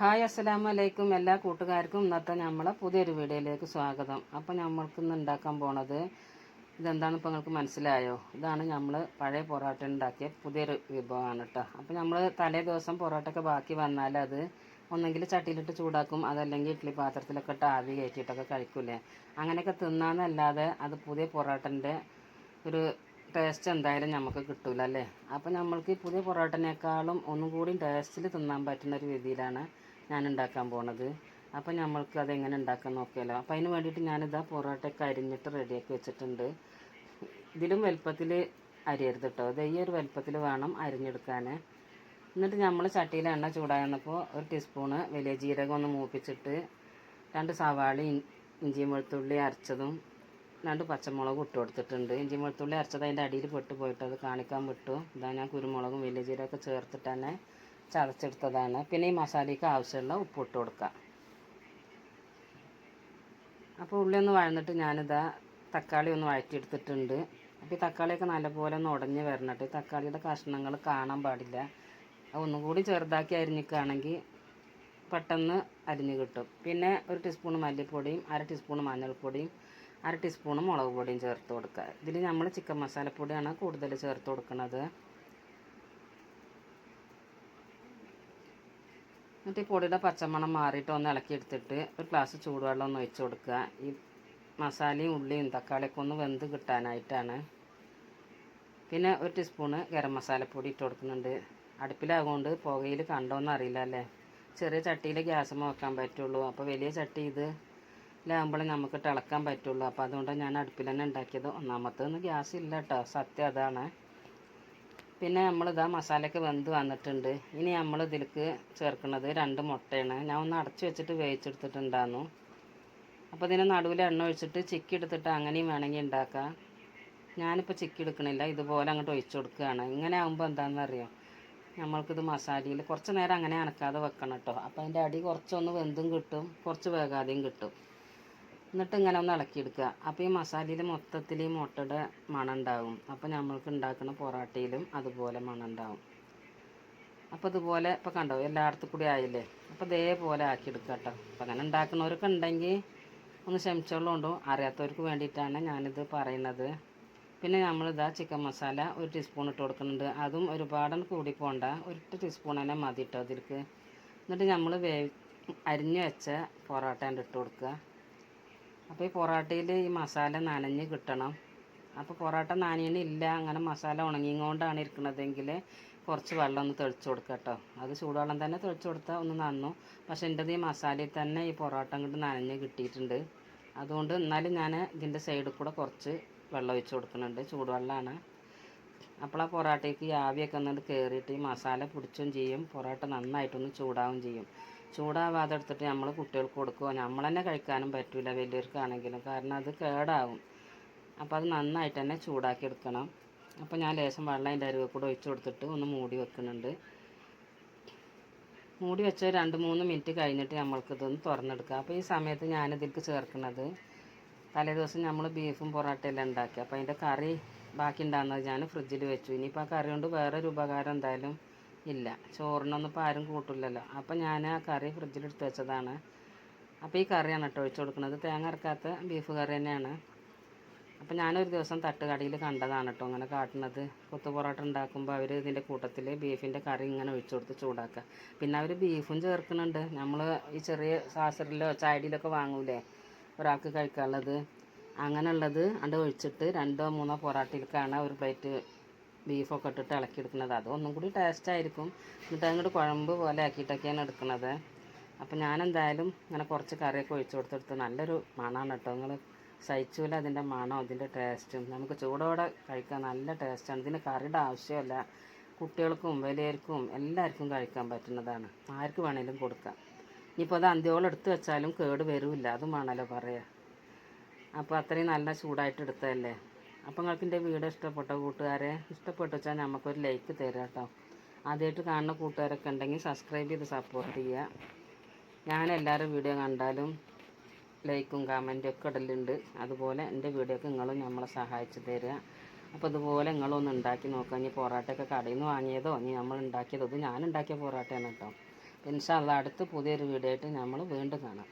Hi അസ്സലാമു അലൈക്കും. എല്ലാ കൂട്ടുകാർക്കും ഇന്നത്തെ നമ്മളെ പുതിയൊരു വീഡിയോയിലേക്ക് സ്വാഗതം. അപ്പോൾ നമ്മൾക്ക് ഇന്ന് ഉണ്ടാക്കാൻ പോണത് ഇതെന്താണ് ഇപ്പോൾ നിങ്ങൾക്ക് മനസ്സിലായോ? ഇതാണ് നമ്മൾ പഴയ പൊറോട്ട ഉണ്ടാക്കിയ പുതിയൊരു വിഭവമാണ് കേട്ടോ അപ്പോൾ നമ്മൾ തലേ ദിവസം പൊറോട്ടയൊക്കെ ബാക്കി വന്നാൽ അത് ഒന്നെങ്കിൽ ചട്ടിയിലിട്ട് ചൂടാക്കും അതല്ലെങ്കിൽ ഇഡ്ഡലി പാത്രത്തിലൊക്കെ ഇട്ട് ആവി കയറ്റിയിട്ടൊക്കെ കഴിക്കൂലേ അങ്ങനെയൊക്കെ തിന്നാന്നല്ലാതെ അത് പുതിയ പൊറോട്ടന്റെ ഒരു ടേസ്റ്റ് എന്തായാലും നമുക്ക് കിട്ടൂല അല്ലേ അപ്പോൾ നമ്മൾക്ക് ഈ പുതിയ പൊറോട്ടനേക്കാളും ഒന്നും കൂടി ടേസ്റ്റിൽ തിന്നാൻ പറ്റുന്ന ഒരു രീതിയിലാണ് ഞാൻ ഉണ്ടാക്കാൻ പോണത്. അപ്പോൾ നമ്മൾക്ക് അതെങ്ങനെ ഉണ്ടാക്കാൻ നോക്കിയാലോ? അപ്പോൾ അതിന് വേണ്ടിയിട്ട് ഞാനിതാ പൊറോട്ടയൊക്കെ അരിഞ്ഞിട്ട് റെഡിയാക്കി വെച്ചിട്ടുണ്ട്. ഇതിലും വലുപ്പത്തിൽ അരിയരുത് കേട്ടോ ഇത് ഒരു വലുപ്പത്തിൽ വേണം അരിഞ്ഞെടുക്കാൻ എന്നിട്ട് നമ്മൾ ചട്ടിയിൽ എണ്ണ ചൂടായിരുന്നപ്പോൾ ഒരു ടീസ്പൂണ് വലിയ ജീരകം ഒന്ന് മൂപ്പിച്ചിട്ട് രണ്ട് സവാളയും ഇഞ്ചിയും വെളുത്തുള്ളി അരച്ചതും രണ്ട് പച്ചമുളകും ഇട്ട് കൊടുത്തിട്ടുണ്ട്. ഇഞ്ചി വെളുത്തുള്ളി അരച്ചത് അതിന്റെ അടിയിൽ പെട്ട് പോയിട്ട് അത് കാണിക്കാൻ വിട്ടു. ഇതാ ഞാൻ കുരുമുളകും വലിയ ജീരകമൊക്കെ ചേർത്തിട്ട് തന്നെ ചതച്ചെടുത്തതാണ്. പിന്നെ ഈ മസാലയ്ക്ക് ആവശ്യമുള്ള ഉപ്പ് ഇട്ട് കൊടുക്കാം. അപ്പോൾ ഉള്ളി ഒന്ന് വഴന്നിട്ട് ഞാനിതാ തക്കാളി ഒന്ന് വഴറ്റിയെടുത്തിട്ടുണ്ട്. അപ്പോൾ ഈ തക്കാളിയൊക്കെ നല്ലപോലെ ഒന്ന് ഉടഞ്ഞ് വരണട്ട് തക്കാളിയുടെ കഷ്ണങ്ങൾ കാണാൻ പാടില്ല. ഒന്നും കൂടി ചെറുതാക്കി അരിഞ്ഞിക്കുകയാണെങ്കിൽ പെട്ടെന്ന് അരിഞ്ഞ് കിട്ടും. പിന്നെ ഒരു ടീസ്പൂൺ മല്ലിപ്പൊടിയും അര ടീസ്പൂൺ മഞ്ഞൾപ്പൊടിയും അര ടീസ്പൂണ് മുളക് പൊടിയും ചേർത്ത് കൊടുക്കുക. ഇതിൽ നമ്മൾ ചിക്കൻ മസാലപ്പൊടിയാണ് കൂടുതൽ ചേർത്ത് കൊടുക്കുന്നത് എന്നിട്ട് ഈ പൊടിയുടെ പച്ചമണം മാറിയിട്ട് ഒന്ന് ഇളക്കി എടുത്തിട്ട് ഒരു ഗ്ലാസ് ചൂടുവെള്ളം ഒന്ന് ഒഴിച്ച് കൊടുക്കുക. ഈ മസാലയും ഉള്ളിയും തക്കാളിയൊക്കെ ഒന്ന് വെന്ത് കിട്ടാനായിട്ടാണ്. പിന്നെ ഒരു ടീസ്പൂണ് ഗരം മസാലപ്പൊടി ഇട്ട് കൊടുക്കുന്നുണ്ട്. അടുപ്പിലാകൊണ്ട് പുകയിൽ കണ്ടോന്ന് അറിയില്ല അല്ലേ? ചെറിയ ചട്ടിയിൽ ഗ്യാസ് വെക്കാൻ പറ്റുള്ളൂ. അപ്പോൾ വലിയ ചട്ടി ഇത് ലാകുമ്പോൾ നമുക്ക് തിളക്കാൻ പറ്റുള്ളൂ. അപ്പോൾ അതുകൊണ്ട് ഞാൻ അടുപ്പിൽ തന്നെ ഉണ്ടാക്കിയത് ഒന്നാമത്തേന്ന് ഗ്യാസ് ഇല്ല കേട്ടോ സത്യം അതാണ്. പിന്നെ നമ്മളിതാ മസാലയൊക്കെ വെന്ത് വന്നിട്ടുണ്ട്. ഇനി നമ്മൾ ഇതിലേക്ക് ചേർക്കുന്നത് രണ്ട് മുട്ടയാണ്. ഞാൻ ഒന്ന് അടച്ചു വെച്ചിട്ട് വേവിച്ചെടുത്തിട്ടുണ്ടായിരുന്നു. അപ്പോൾ ഇതിനെ നടുവിൽ എണ്ണ ഒഴിച്ചിട്ട് ചിക്കി എടുത്തിട്ട് അങ്ങനെയും വേണമെങ്കിൽ ഉണ്ടാക്കാം. ഞാനിപ്പോൾ ചിക്കി എടുക്കണില്ല. ഇതുപോലെ അങ്ങോട്ട് ഒഴിച്ചു കൊടുക്കുകയാണ്. ഇങ്ങനെ ആകുമ്പോൾ എന്താണെന്ന് അറിയാം? നമ്മൾക്കിത് മസാലയിൽ കുറച്ച് നേരം അങ്ങനെ അനക്കാതെ വെക്കണം കേട്ടോ അപ്പോൾ അതിന്റെ അടി കുറച്ചൊന്ന് വെന്തും കിട്ടും. കുറച്ച് വേകാതെയും കിട്ടും. എന്നിട്ട് ഇങ്ങനെ ഒന്ന് ഇളക്കിയെടുക്കുക. അപ്പോൾ ഈ മസാലയിൽ മൊത്തത്തിൽ ഈ മുട്ടയുടെ മണം അപ്പോൾ നമ്മൾക്ക് ഉണ്ടാക്കുന്ന പൊറാട്ടയിലും അതുപോലെ മണം ഉണ്ടാകും അപ്പോൾ ഇതുപോലെ ഇപ്പോൾ കണ്ടോ എല്ലായിടത്തും കൂടി ആയില്ലേ? അപ്പോൾ ഇതേപോലെ ആക്കിയെടുക്കുക കേട്ടോ. അപ്പോൾ അങ്ങനെ ഉണ്ടാക്കുന്നവരൊക്കെ ഉണ്ടെങ്കിൽ ഒന്ന് ക്ഷമിച്ചോളുണ്ടോ? അറിയാത്തവർക്ക് വേണ്ടിയിട്ടാണ് ഞാനിത് പറയുന്നത്. പിന്നെ നമ്മളിതാ ചിക്കൻ മസാല ഒരു ടീസ്പൂൺ ഇട്ട് കൊടുക്കുന്നുണ്ട്. അതും ഒരുപാട് കൂടി പോണ്ട. ഒരു ടീസ്പൂൺ തന്നെ മതി കേട്ടോ അതിലേക്ക് എന്നിട്ട് നമ്മൾ വേവി അരിഞ്ഞു വെച്ച പൊറോട്ട ഇട്ട് കൊടുക്കുക. അപ്പോൾ ഈ പൊറോട്ടയിൽ ഈ മസാല നനഞ്ഞ് കിട്ടണം. അപ്പോൾ പൊറോട്ട നനയണില്ല അങ്ങനെ മസാല ഉണങ്ങിക്കൊണ്ടാണ് ഇരിക്കുന്നതെങ്കിൽ കുറച്ച് വെള്ളം ഒന്ന് തെളിച്ച് കൊടുക്കുക കേട്ടോ അത് ചൂടുവെള്ളം തന്നെ തെളിച്ച് കൊടുത്താൽ ഒന്ന് നന്നു. പക്ഷെ എന്റെ ഈ മസാലയിൽ തന്നെ ഈ പൊറോട്ട അങ്ങോട്ട് നനഞ്ഞ് കിട്ടിയിട്ടുണ്ട്. അതുകൊണ്ട് എന്നാലും ഞാൻ ഇതിന്റെ സൈഡിൽ കൂടെ കുറച്ച് വെള്ളം ഒഴിച്ച് കൊടുക്കുന്നുണ്ട്. ചൂടുവെള്ളമാണ് അപ്പോൾ ആ പൊറോട്ടയ്ക്ക് ഈ ആവിയൊക്കെ ഒന്നുകൊണ്ട് കയറിയിട്ട് ഈ മസാല പിടിച്ചും ചെയ്യും. പൊറോട്ട നന്നായിട്ടൊന്ന് ചൂടാവും ചെയ്യും. ചൂടാവാതെ എടുത്തിട്ട് നമ്മൾ കുട്ടികൾക്ക് കൊടുക്കുക നമ്മൾ തന്നെ കഴിക്കാനും പറ്റില്ല വലിയവർക്കാണെങ്കിലും. കാരണം അത് കേടാവും അപ്പോൾ അത് നന്നായിട്ട് തന്നെ ചൂടാക്കി എടുക്കണം അപ്പോൾ ഞാൻ ലേശം വെള്ളം അതിന്റെ അരുവ കൂടെ ഒഴിച്ച് കൊടുത്തിട്ട് ഒന്ന് മൂടി വെക്കുന്നുണ്ട്. മൂടി വെച്ച രണ്ട് മൂന്ന് മിനിറ്റ് കഴിഞ്ഞിട്ട് നമ്മൾക്കിതൊന്ന് തുറന്നെടുക്കുക അപ്പോൾ ഈ സമയത്ത് ഞാനിതിലേക്ക് ചേർക്കുന്നത് തലേ ദിവസം നമ്മൾ ബീഫും പൊറോട്ടയെല്ലാം ഉണ്ടാക്കി. അപ്പോൾ അതിന്റെ കറി ബാക്കി ഉണ്ടാകുന്നത് ഞാൻ ഫ്രിഡ്ജിൽ വെച്ചു. ഇനിയിപ്പോൾ ആ കറി കൊണ്ട് വേറെ ഒരു ഉപകാരം എന്തായാലും ഇല്ല. ചോറിനൊന്നും ഇപ്പോൾ ആരും കൂട്ടില്ലല്ലോ അപ്പോൾ ഞാൻ ആ കറി ഫ്രിഡ്ജിൽ എടുത്ത് വെച്ചതാണ്. അപ്പോൾ ഈ കറിയാണ് കേട്ടോ ഒഴിച്ചു കൊടുക്കുന്നത്. തേങ്ങ അരക്കാത്ത ബീഫ് കറി തന്നെയാണ്. അപ്പോൾ ഞാനൊരു ദിവസം തട്ടുകടയിൽ കണ്ടതാണ് കേട്ടോ അങ്ങനെ കാട്ടുന്നത്. കൊത്തു പൊറോട്ട ഉണ്ടാക്കുമ്പോൾ അവർ ഇതിന്റെ കൂട്ടത്തിൽ ബീഫിന്റെ കറി ഇങ്ങനെ ഒഴിച്ചു കൊടുത്ത് ചൂടാക്കുക. പിന്നെ അവർ ബീഫും ചേർക്കുന്നുണ്ട്. നമ്മൾ ഈ ചെറിയ സാസറിലോ ചായടിയിലൊക്കെ വാങ്ങൂലേ? ഒരാൾക്ക് കഴിക്കാനുള്ളത്. അങ്ങനെയുള്ളത് അണ്ട് ഒഴിച്ചിട്ട് രണ്ടോ മൂന്നോ പൊറാട്ടയിലേക്കാണ് ഒരു പ്ലേറ്റ് ബീഫൊക്കെ ഇട്ടിട്ട് ഇളക്കിയെടുക്കുന്നത്. അത് ഒന്നും കൂടി ടേസ്റ്റ് ആയിരിക്കും. എന്നിട്ട് അങ്ങോട്ട് കുഴമ്പ് പോലെ ആക്കിയിട്ടൊക്കെയാണ് എടുക്കുന്നത്. അപ്പോൾ ഞാൻ എന്തായാലും ഇങ്ങനെ കുറച്ച് കറിയൊക്കെ ഒഴിച്ചു കൊടുത്തെടുത്ത് നല്ലൊരു മണമാണ് കേട്ടോ. നിങ്ങൾ സഹിച്ചൂല അതിന്റെ മണം അതിന്റെ ടേസ്റ്റും നമുക്ക് ചൂടോടെ കഴിക്കാൻ നല്ല ടേസ്റ്റാണ് ഇതിന് കറിയുടെ ആവശ്യമല്ല. കുട്ടികൾക്കും വലിയവർക്കും എല്ലാവർക്കും കഴിക്കാൻ പറ്റുന്നതാണ്. ആർക്ക് വേണേലും കൊടുക്കാം. ഇനിയിപ്പോൾ അത് അന്ത്യോളം എടുത്ത് വെച്ചാലും കേട് വരില്ല. അതും വേണമല്ലോ പറയുക അപ്പോൾ അത്രയും നല്ല ചൂടായിട്ട് എടുത്തതല്ലേ? അപ്പോൾ നിങ്ങൾക്ക് എന്റെ വീഡിയോ ഇഷ്ടപ്പെട്ട കൂട്ടുകാരെ ഇഷ്ടപ്പെട്ടു വെച്ചാൽ നമുക്കൊരു ലൈക്ക് തരാം കേട്ടോ ആദ്യമായിട്ട് കാണുന്ന കൂട്ടുകാരൊക്കെ ഉണ്ടെങ്കിൽ സബ്സ്ക്രൈബ് ചെയ്ത് സപ്പോർട്ട് ചെയ്യുക. ഞാൻ എല്ലാവരും വീഡിയോ കണ്ടാലും ലൈക്കും കമന്റും ഒക്കെ ഇടലുണ്ട്. അതുപോലെ എന്റെ വീഡിയോക്ക് നിങ്ങളും നമ്മളെ സഹായിച്ച് തരിക അപ്പോൾ അതുപോലെ നിങ്ങളൊന്ന് ഉണ്ടാക്കി നോക്കുക ഇനി പൊറാട്ടയൊക്കെ കടയിൽ നിന്ന് വാങ്ങിയതോ? ഇനി നമ്മൾ ഉണ്ടാക്കിയതോ ഇത് ഞാൻ ഉണ്ടാക്കിയ പൊറോട്ടയാണ് കേട്ടോ പിൻഷാള്ള അടുത്ത് പുതിയൊരു വീഡിയോ ആയിട്ട് നമ്മൾ വീണ്ടും കാണാം.